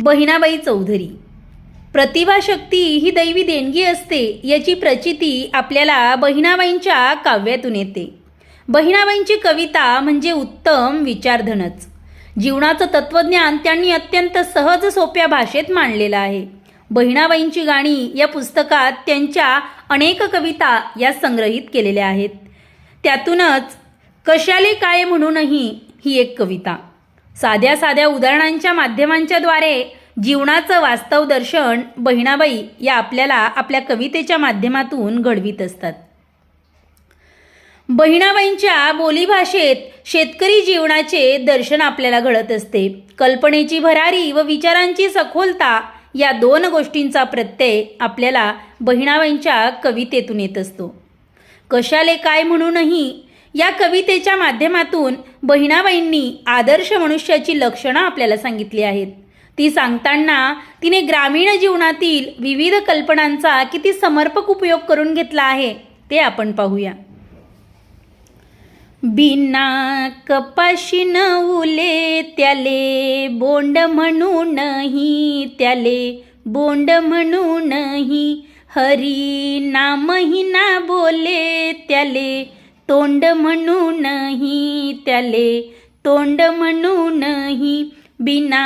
बहिणाबाई चौधरी. प्रतिभाशक्ती ही दैवी देणगी असते याची प्रचिती आपल्याला बहिणाबाईंच्या काव्यातून येते. बहिणाबाईंची कविता म्हणजे उत्तम विचारधनच. जीवनाचं तत्त्वज्ञान त्यांनी अत्यंत सहज सोप्या भाषेत मांडलेलं आहे. बहिणाबाईंची गाणी या पुस्तकात त्यांच्या अनेक कविता या संग्रहित केलेल्या आहेत. त्यातूनच कशाले काय म्हणूनही ही एक कविता. साध्या साध्या उदाहरणांच्या माध्यमांच्याद्वारे जीवनाचं वास्तव दर्शन बहिणाबाई या आपल्याला आपल्या कवितेच्या माध्यमातून घडवीत असतात. बहिणाबाईंच्या बोलीभाषेत शेतकरी जीवनाचे दर्शन आपल्याला घडत असते. कल्पनेची भरारी व विचारांची सखोलता या दोन गोष्टींचा प्रत्यय आपल्याला बहिणाबाईंच्या कवितेतून येत असतो. कशाले काय म्हणूनही या कवितेच्या माध्यमातून बहिणाबाईंनी आदर्श मनुष्याची लक्षणं आपल्याला सांगितली आहेत. ती सांगताना तिने ग्रामीण जीवनातील विविध कल्पनांचा किती समर्पक उपयोग करून घेतला आहे ते आपण पाहूया. बिना कपाशी न उले त्याले बोंड म्हणूनही त्याले बोंड म्हणूनही हरी नामही ना बोले त्याले तोंड म्हणूनही त्याले तोंड म्हणूनही बिना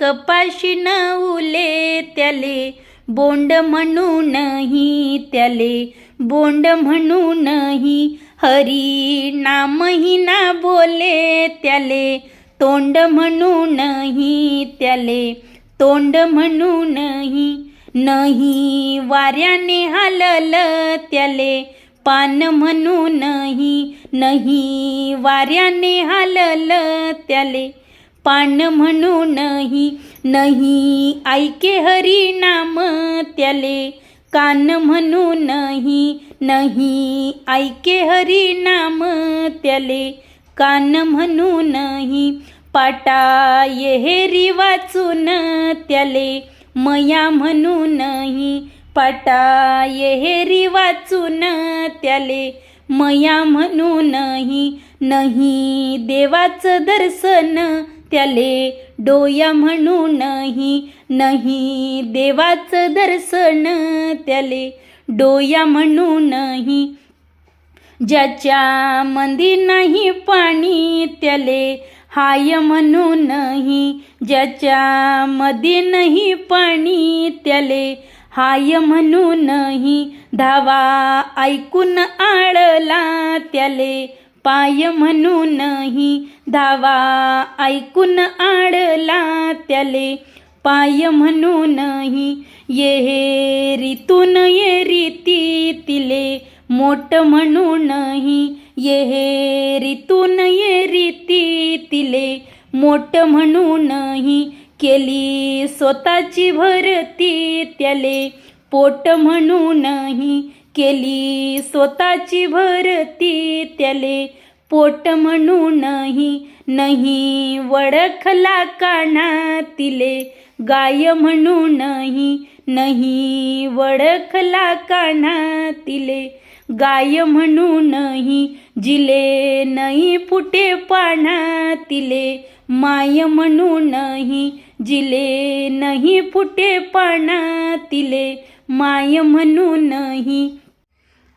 कपाशी न उले त्याले बोंड म्हणूनही त्याले बोंड म्हणूनही हरी नामही ना बोले त्याले तोंड म्हणूनही त्याले तोंड म्हणूनही नाही वाऱ्याने हालल त्याले पान म्हणूनही नाही वाऱ्याने हालल त्याले. पान म्हणूनही नाही ऐके हरी नाम त्याले. कान म्हणूनही नाही ऐके हरी नाम त्याले. कान म्हणूनही पाटा येहेरी वाचून त्याले. मया म्हणूनही पाटा येहेरी वाचून त्याले मया म्हणूनही नाही. देवाचं दर्शन त्याले डोया म्हणूनही नाही. देवाचं दर्शन त्याले डोया म्हणूनही ज्याच्या मंदी नाही पाणी त्याले हाय म्हणूनही ज्याच्या मध्ये नाही पाणी त्याले हाय म्हणूनही धावा ऐकून आळला त्याले. पाय म्हणूनही धावा ऐकून आडला त्याले. पाय म्हणूनही ये हे रीतून ये रीती तिले. मोठ म्हणूनही ये हे रीतून ये रीती तिले. मोठ म्हणूनही केली. स्वतःची भरती त्याले पोट म्हणूनही केली. स्वतःची भरती त्याले पोट म्हणूनही नाही. वडखला काना तिले गाय म्हणूनही नाही. वडखला काना तिले गाय म्हणूनही जिले नाही फुटे पाना तिले माय म्हणूनही जिले नाही फुटे पाना तिले माय म्हणूनही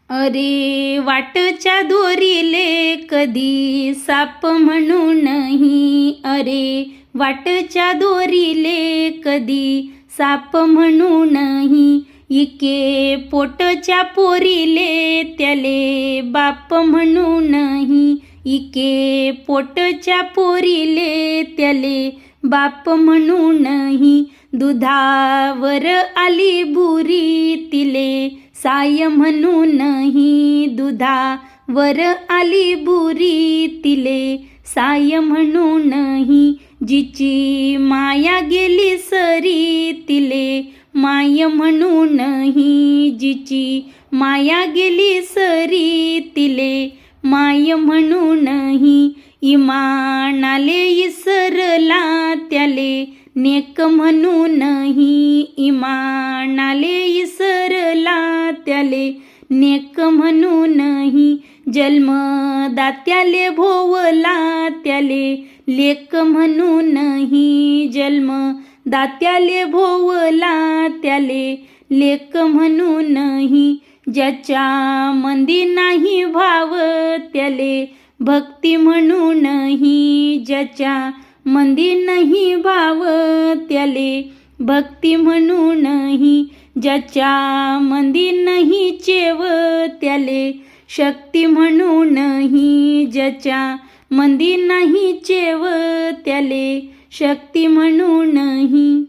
अरे वाटच्या दोरीले कधी साप म्हणूनही. अरे वाटच्या दोरीले कधी साप म्हणूनही. इके पोटच्या पोरीले त्याले बाप म्हणूनही इके पोटच्या पोरीले त्याले बाप म्हणूनही दुधावर आली बुरी तिले साय म्हणूनही दुधावर आली बुरी तिले साय म्हणूनही जिची माया गेली सरी तिले माय म्हणूनही जिची. माया गेली सरी तिले. माय म्हणूनही इमानाले इसरला त्याले. नेक म्हणूनही इमानाले इसरला त्याले. नेक म्हणूनही जन्मदात्याले भोवला त्याले. लेक म्हणूनही जन्म दात्याले भोवला त्याले लेक म्हणूनही. ज्याच्या मंदी नाही भाव त्याले भक्ती म्हणूनही. ज्याच्या मंदी नाही भाव त्याले भक्ती म्हणूनही. ज्याच्या मंदी नाही चेव त्याले शक्ती म्हणूनही. ज्याच्या मंदी नाही चेव त्याले शक्ती म्हणूनही